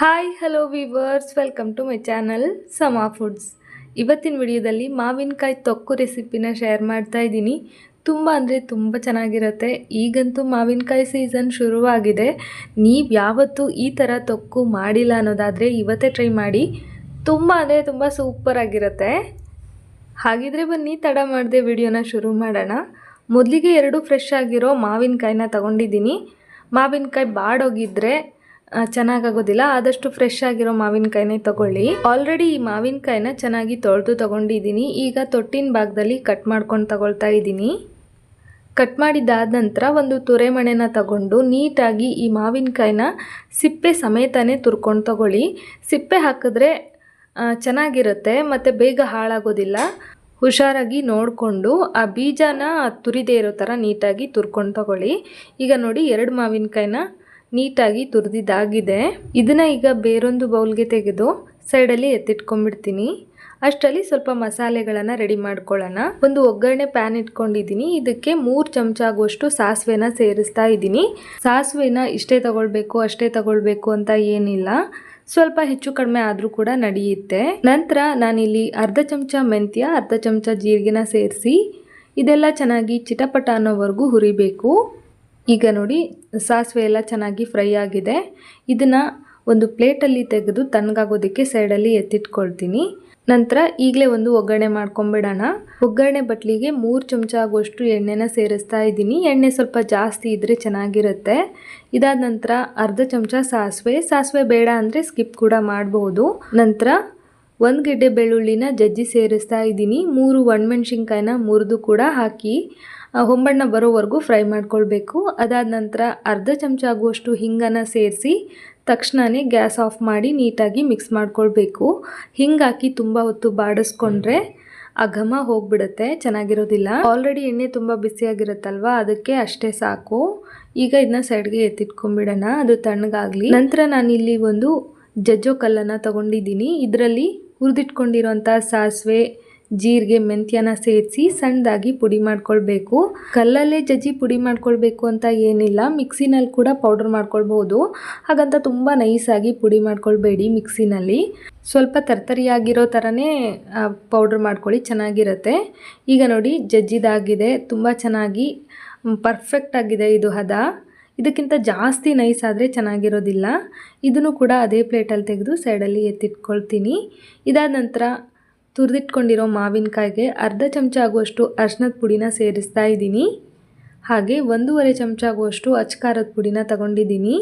Hi hello viewers welcome to my channel Sama Foods ಇವತ್ತಿನ ವಿಡಿಯೋದಲ್ಲಿ ಮಾವಿನಕಾಯಿ ತೊಕ್ಕು ರೆಸಿಪಿನ ಶೇರ್ ಮಾಡ್ತಾ ಇದ್ದೀನಿ. ತುಂಬ ಅಂದರೆ ತುಂಬ ಚೆನ್ನಾಗಿರುತ್ತೆ. ಈಗಂತೂ ಮಾವಿನಕಾಯಿ ಸೀಸನ್ ಶುರುವಾಗಿದೆ. ನೀವು ಯಾವತ್ತೂ ಈ ಥರ ತೊಕ್ಕು ಮಾಡಿಲ್ಲ ಅನ್ನೋದಾದರೆ ಇವತ್ತೇ ಟ್ರೈ ಮಾಡಿ. ತುಂಬ ಅಂದರೆ ತುಂಬ ಸೂಪರ್ ಆಗಿರುತ್ತೆ. ಹಾಗಿದ್ರೆ ಬನ್ನಿ, ತಡ ಮಾಡದೆ ವಿಡಿಯೋನ ಶುರು ಮಾಡೋಣ. ಮೊದಲಿಗೆ ಎರಡು ಫ್ರೆಶ್ ಆಗಿರೋ ಮಾವಿನಕಾಯಿನ ತಗೊಂಡಿದ್ದೀನಿ. ಮಾವಿನಕಾಯಿ ಬಾಡೋಗಿದ್ರೆ ಚೆನ್ನಾಗಾಗೋದಿಲ್ಲ. ಆದಷ್ಟು ಫ್ರೆಶ್ ಆಗಿರೋ ಮಾವಿನಕಾಯಿನೇ ತಗೊಳ್ಳಿ. ಆಲ್ರೆಡಿ ಈ ಮಾವಿನಕಾಯಿನ ಚೆನ್ನಾಗಿ ತೊಳೆದು ತಗೊಂಡಿದ್ದೀನಿ. ಈಗ ತೊಟ್ಟಿನ ಭಾಗದಲ್ಲಿ ಕಟ್ ಮಾಡ್ಕೊಂಡು ತಗೊಳ್ತಾ ಇದ್ದೀನಿ. ಕಟ್ ಮಾಡಿದ್ದಾದ ನಂತರ ಒಂದು ತುರೆಮಣೆನ ತಗೊಂಡು ನೀಟಾಗಿ ಈ ಮಾವಿನಕಾಯಿನ ಸಿಪ್ಪೆ ಸಮೇತನೇ ತುರ್ಕೊಂಡು ತಗೊಳ್ಳಿ. ಸಿಪ್ಪೆ ಹಾಕಿದ್ರೆ ಚೆನ್ನಾಗಿರುತ್ತೆ, ಮತ್ತು ಬೇಗ ಹಾಳಾಗೋದಿಲ್ಲ. ಹುಷಾರಾಗಿ ನೋಡಿಕೊಂಡು ಆ ಬೀಜನ ತುರಿದೇ ಇರೋ ಥರ ನೀಟಾಗಿ ತುರ್ಕೊಂಡು ತಗೊಳ್ಳಿ. ಈಗ ನೋಡಿ ಎರಡು ಮಾವಿನಕಾಯಿನ ನೀಟಾಗಿ ತುರಿದಿದ್ದಾಗಿದೆ. ಇದನ್ನು ಈಗ ಬೇರೊಂದು ಬೌಲ್ಗೆ ತೆಗೆದು ಸೈಡಲ್ಲಿ ಎತ್ತಿಟ್ಕೊಂಡ್ಬಿಡ್ತೀನಿ. ಅಷ್ಟರಲ್ಲಿ ಸ್ವಲ್ಪ ಮಸಾಲೆಗಳನ್ನು ರೆಡಿ ಮಾಡ್ಕೊಳ್ಳೋಣ. ಒಂದು ಒಗ್ಗರಣೆ ಪ್ಯಾನ್ ಇಟ್ಕೊಂಡಿದ್ದೀನಿ. ಇದಕ್ಕೆ ಮೂರು ಚಮಚ ಆಗುವಷ್ಟು ಸಾಸಿವೆನ ಸೇರಿಸ್ತಾ ಇದ್ದೀನಿ. ಸಾಸಿವೆನ ಇಷ್ಟೇ ತಗೊಳ್ಬೇಕು, ಅಷ್ಟೇ ತಗೊಳ್ಬೇಕು ಅಂತ ಏನಿಲ್ಲ. ಸ್ವಲ್ಪ ಹೆಚ್ಚು ಕಡಿಮೆ ಆದರೂ ಕೂಡ ನಡೆಯುತ್ತೆ. ನಂತರ ನಾನಿಲ್ಲಿ ಅರ್ಧ ಚಮಚ ಮೆಂತ್ಯ, ಅರ್ಧ ಚಮಚ ಜೀರಿಗೆನ ಸೇರಿಸಿ ಇದೆಲ್ಲ ಚೆನ್ನಾಗಿ ಚಿಟಪಟ ಅನ್ನೋವರೆಗೂ ಹುರಿಬೇಕು. ಈಗ ನೋಡಿ ಸಾಸಿವೆ ಎಲ್ಲ ಚೆನ್ನಾಗಿ ಫ್ರೈ ಆಗಿದೆ. ಇದನ್ನು ಒಂದು ಪ್ಲೇಟಲ್ಲಿ ತೆಗೆದು ತಣ್ಣಗಾಗೋದಕ್ಕೆ ಸೈಡಲ್ಲಿ ಎತ್ತಿಟ್ಕೊಳ್ತೀನಿ. ನಂತರ ಈಗಲೇ ಒಂದು ಒಗ್ಗರಣೆ ಮಾಡ್ಕೊಂಬಿಡೋಣ. ಒಗ್ಗರಣೆ ಬಟ್ಲಿಗೆ ಮೂರು ಚಮಚ ಆಗುವಷ್ಟು ಎಣ್ಣೆನ ಸೇರಿಸ್ತಾ ಇದ್ದೀನಿ. ಎಣ್ಣೆ ಸ್ವಲ್ಪ ಜಾಸ್ತಿ ಇದ್ದರೆ ಚೆನ್ನಾಗಿರುತ್ತೆ. ಇದಾದ ನಂತರ ಅರ್ಧ ಚಮಚ ಸಾಸಿವೆ. ಸಾಸಿವೆ ಬೇಡ ಅಂದರೆ ಸ್ಕಿಪ್ ಕೂಡ ಮಾಡ್ಬೋದು. ನಂತರ ಒಂದು ಗೆಡ್ಡೆ ಬೆಳ್ಳುಳ್ಳಿನ ಜಜ್ಜಿ ಸೇರಿಸ್ತಾ ಇದ್ದೀನಿ. ಮೂರು ಒಣಮೆಣ್ಸಿನ್ಕಾಯಿನ ಮುರಿದು ಕೂಡ ಹಾಕಿ ಹೊಂಬಣ್ಣ ಬರೋವರೆಗೂ ಫ್ರೈ ಮಾಡ್ಕೊಳ್ಬೇಕು. ಅದಾದ ನಂತರ ಅರ್ಧ ಚಮಚ ಆಗುವಷ್ಟು ಹಿಂಗನ್ನು ಸೇರಿಸಿ ತಕ್ಷಣವೇ ಗ್ಯಾಸ್ ಆಫ್ ಮಾಡಿ ನೀಟಾಗಿ ಮಿಕ್ಸ್ ಮಾಡ್ಕೊಳ್ಬೇಕು. ಹಿಂಗಾಕಿ ತುಂಬ ಹೊತ್ತು ಬಾಡಿಸ್ಕೊಂಡ್ರೆ ಆ ಘಮ ಹೋಗ್ಬಿಡುತ್ತೆ, ಚೆನ್ನಾಗಿರೋದಿಲ್ಲ. ಆಲ್ರೆಡಿ ಎಣ್ಣೆ ತುಂಬ ಬಿಸಿಯಾಗಿರುತ್ತಲ್ವ ಅದಕ್ಕೆ ಅಷ್ಟೇ ಸಾಕು. ಈಗ ಇದನ್ನ ಸೈಡ್ಗೆ ಎತ್ತಿಟ್ಕೊಂಡ್ಬಿಡೋಣ, ಅದು ತಣ್ಣಗಾಗಲಿ. ನಂತರ ನಾನಿಲ್ಲಿ ಒಂದು ಜಜ್ಜೋ ಕಲ್ಲನ್ನು ತಗೊಂಡಿದ್ದೀನಿ. ಇದರಲ್ಲಿ ಹುರಿದಿಟ್ಕೊಂಡಿರೋಂಥ ಸಾಸಿವೆ ಜೀರಿಗೆ, ಮೆಂತ್ಯನ ಸೇರಿಸಿ ಸಣ್ಣದಾಗಿ ಪುಡಿ ಮಾಡ್ಕೊಳ್ಬೇಕು. ಕಲ್ಲಲ್ಲೇ ಜಜ್ಜಿ ಪುಡಿ ಮಾಡ್ಕೊಳ್ಬೇಕು ಅಂತ ಏನಿಲ್ಲ. ಮಿಕ್ಸಿನಲ್ಲಿ ಕೂಡ ಪೌಡರ್ ಮಾಡ್ಕೊಳ್ಬೋದು. ಹಾಗಂತ ತುಂಬ ನೈಸಾಗಿ ಪುಡಿ ಮಾಡ್ಕೊಳ್ಬೇಡಿ ಮಿಕ್ಸಿನಲ್ಲಿ. ಸ್ವಲ್ಪ ತರ್ತರಿಯಾಗಿರೋ ಥರನೇ ಪೌಡ್ರ್ ಮಾಡ್ಕೊಳ್ಳಿ, ಚೆನ್ನಾಗಿರುತ್ತೆ. ಈಗ ನೋಡಿ, ಜಜ್ಜಿದಾಗಿದೆ. ತುಂಬ ಚೆನ್ನಾಗಿ ಪರ್ಫೆಕ್ಟ್ ಆಗಿದೆ ಇದು ಹದ. ಇದಕ್ಕಿಂತ ಜಾಸ್ತಿ ನೈಸ್ ಆದರೆ ಚೆನ್ನಾಗಿರೋದಿಲ್ಲ. ಇದನ್ನು ಕೂಡ ಅದೇ ಪ್ಲೇಟಲ್ಲಿ ತೆಗೆದು ಸೈಡಲ್ಲಿ ಎತ್ತಿಟ್ಕೊಳ್ತೀನಿ. ಇದಾದ ನಂತರ ತುರಿದಿಟ್ಕೊಂಡಿರೋ ಮಾವಿನಕಾಯಿಗೆ ಅರ್ಧ ಚಮಚ ಆಗುವಷ್ಟು ಅರ್ಶಿನದ ಪುಡಿನ ಸೇರಿಸ್ತಾ ಇದ್ದೀನಿ. ಹಾಗೆ ಒಂದೂವರೆ ಚಮಚ ಆಗುವಷ್ಟು ಅಚ್ಕಾರದ ಪುಡಿನ ತಗೊಂಡಿದ್ದೀನಿ.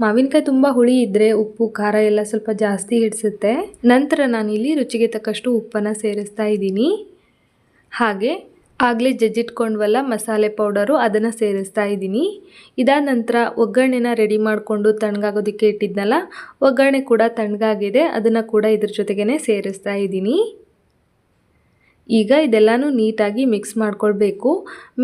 ಮಾವಿನಕಾಯಿ ತುಂಬ ಹುಳಿ ಇದ್ದರೆ ಉಪ್ಪು, ಖಾರ ಎಲ್ಲ ಸ್ವಲ್ಪ ಜಾಸ್ತಿ ಹಿಡಿಸುತ್ತೆ. ನಂತರ ನಾನಿಲ್ಲಿ ರುಚಿಗೆ ತಕ್ಕಷ್ಟು ಉಪ್ಪನ್ನು ಸೇರಿಸ್ತಾ ಇದ್ದೀನಿ. ಹಾಗೆ ಆಗಲೇ ಜಜ್ಜಿಟ್ಕೊಂಡ್ವಲ್ಲ ಮಸಾಲೆ ಪೌಡರು, ಅದನ್ನು ಸೇರಿಸ್ತಾ ಇದ್ದೀನಿ. ಇದಾದ ನಂತರ ಒಗ್ಗರಣೆನ ರೆಡಿ ಮಾಡಿಕೊಂಡು ತಣ್ಣಗಾಗೋದಕ್ಕೆ ಇಟ್ಟಿದ್ನಲ್ಲ, ಒಗ್ಗರಣೆ ಕೂಡ ತಣ್ಣಗಾಗಿದೆ, ಅದನ್ನು ಕೂಡ ಇದ್ರ ಜೊತೆಗೇ ಸೇರಿಸ್ತಾ ಇದ್ದೀನಿ. ಈಗ ಇದೆಲ್ಲನೂ ನೀಟಾಗಿ ಮಿಕ್ಸ್ ಮಾಡ್ಕೊಳ್ಬೇಕು.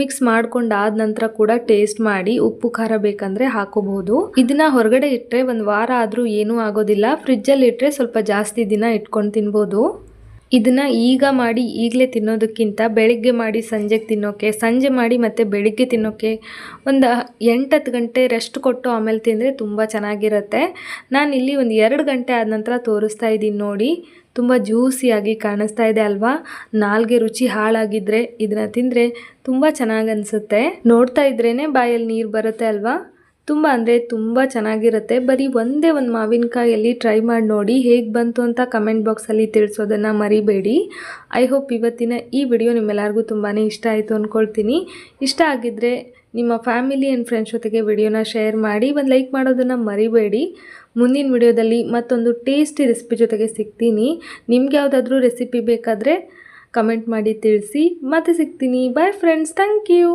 ಮಿಕ್ಸ್ ಮಾಡ್ಕೊಂಡಾದ ನಂತರ ಕೂಡ ಟೇಸ್ಟ್ ಮಾಡಿ ಉಪ್ಪು ಖಾರ ಬೇಕಂದರೆ ಹಾಕೋಬಹುದು. ಇದನ್ನ ಹೊರಗಡೆ ಇಟ್ಟರೆ ಒಂದು ವಾರ ಆದರೂ ಏನೂ ಆಗೋದಿಲ್ಲ. ಫ್ರಿಜ್ಜಲ್ಲಿ ಇಟ್ಟರೆ ಸ್ವಲ್ಪ ಜಾಸ್ತಿ ದಿನ ಇಟ್ಕೊಂಡು ತಿನ್ಬೋದು. ಇದನ್ನ ಈಗ ಮಾಡಿ ಈಗಲೇ ತಿನ್ನೋದಕ್ಕಿಂತ ಬೆಳಿಗ್ಗೆ ಮಾಡಿ ಸಂಜೆಗೆ ತಿನ್ನೋಕೆ, ಸಂಜೆ ಮಾಡಿ ಮತ್ತು ಬೆಳಿಗ್ಗೆ ತಿನ್ನೋಕೆ ಒಂದು ಎಂಟತ್ತು ಗಂಟೆ ರೆಸ್ಟ್ ಕೊಟ್ಟು ಆಮೇಲೆ ತಿಂದರೆ ತುಂಬ ಚೆನ್ನಾಗಿರುತ್ತೆ. ನಾನು ಇಲ್ಲಿ ಒಂದು ಎರಡು ಗಂಟೆ ಆದ ನಂತರ ತೋರಿಸ್ತಾ ಇದ್ದೀನಿ ನೋಡಿ. ತುಂಬ ಜ್ಯೂಸಿಯಾಗಿ ಕಾಣಿಸ್ತಾ ಇದೆ ಅಲ್ವಾ? ನಾಲ್ಗೆ ರುಚಿ ಹಾಳಾಗಿದ್ದರೆ ಇದನ್ನ ತಿಂದರೆ ತುಂಬ ಚೆನ್ನಾಗಿ ಅನಿಸುತ್ತೆ. ನೋಡ್ತಾ ಇದ್ರೇ ಬಾಯಲ್ಲಿ ನೀರು ಬರುತ್ತೆ ಅಲ್ವಾ? ತುಂಬ ಅಂದರೆ ತುಂಬ ಚೆನ್ನಾಗಿರುತ್ತೆ. ಬರೀ ಒಂದೇ ಒಂದು ಮಾವಿನಕಾಯಲ್ಲಿ ಟ್ರೈ ಮಾಡಿ ನೋಡಿ ಹೇಗೆ ಬಂತು ಅಂತ ಕಮೆಂಟ್ ಬಾಕ್ಸಲ್ಲಿ ತಿಳಿಸೋದನ್ನು ಮರಿಬೇಡಿ. ಐ ಹೋಪ್ ಇವತ್ತಿನ ಈ ವಿಡಿಯೋ ನಿಮ್ಮೆಲ್ಲರಿಗೂ ತುಂಬಾ ಇಷ್ಟ ಆಯಿತು ಅಂದ್ಕೊಳ್ತೀನಿ ಇಷ್ಟ ಆಗಿದ್ದರೆ ನಿಮ್ಮ ಫ್ಯಾಮಿಲಿ ಆ್ಯಂಡ್ ಫ್ರೆಂಡ್ಸ್ ಜೊತೆಗೆ ವಿಡಿಯೋನ ಶೇರ್ ಮಾಡಿ, ಒಂದು ಲೈಕ್ ಮಾಡೋದನ್ನು ಮರಿಬೇಡಿ. ಮುಂದಿನ ವಿಡಿಯೋದಲ್ಲಿ ಮತ್ತೊಂದು ಟೇಸ್ಟಿ ರೆಸಿಪಿ ಜೊತೆಗೆ ಸಿಗ್ತೀನಿ. ನಿಮ್ಗೆ ಯಾವುದಾದ್ರೂ ರೆಸಿಪಿ ಬೇಕಾದರೆ ಕಮೆಂಟ್ ಮಾಡಿ ತಿಳಿಸಿ. ಮತ್ತೆ ಸಿಗ್ತೀನಿ. Bye friends thank you